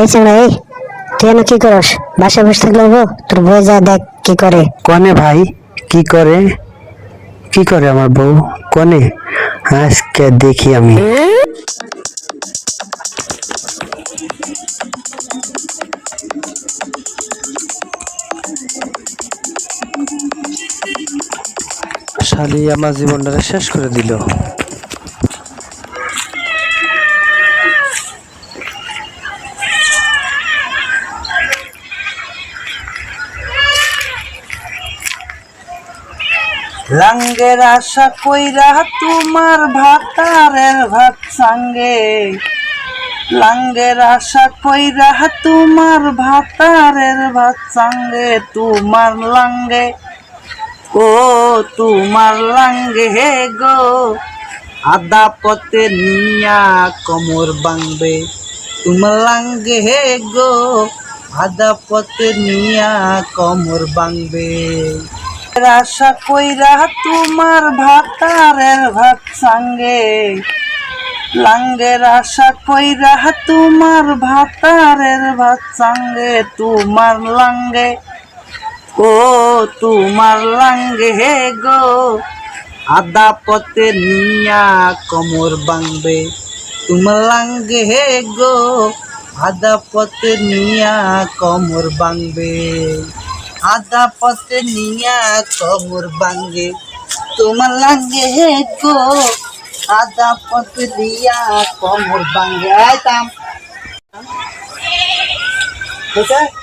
এই চাংড়া এই কি করস? বাসায় বসে থাকলে হব? তোর বই যা দেখ কি করে। কনে ভাই? কি করে? কি করে আমার বউ? কনে? আজকে দেখি আমি। শালি আমার জীবনটা শেষ করে দিল। লাঙ্গের আশা কইরা তোমার ভাতারের ভাত সাঙ্গে। লাঙ্গের আশা কইরা তোমার ভাতারের ভাত সাঙ্গে, তোমার লাঙ্গে। ও তোমার লাঙ্গে হে গো, আদা পথে নিয়া কমর বাংবে তোমার লাঙ্গে হে গো, আদা পথে নিয়া কমর বাংবে আশা কইরা তোমার ভাতারের ভাত সাঙ্গে। লাঙ্গের আশা কইরা তোমার ভাতারের ভাত সাঙ্গে, তোমার লাঙ্গে। ও, তোমার লাঙ্গে হে গো, আদা পথে নিয়া কমর বাংবে তোমার লাঙ্গে হে গো, আদা পথে নিয়া কমর বাংবে আদা পথে নিয়া কমর বাঙ্গে তোমার লাগে গো আদা পথে নিয়া কমর বাঙ্গে আইতাম ঠিক আছে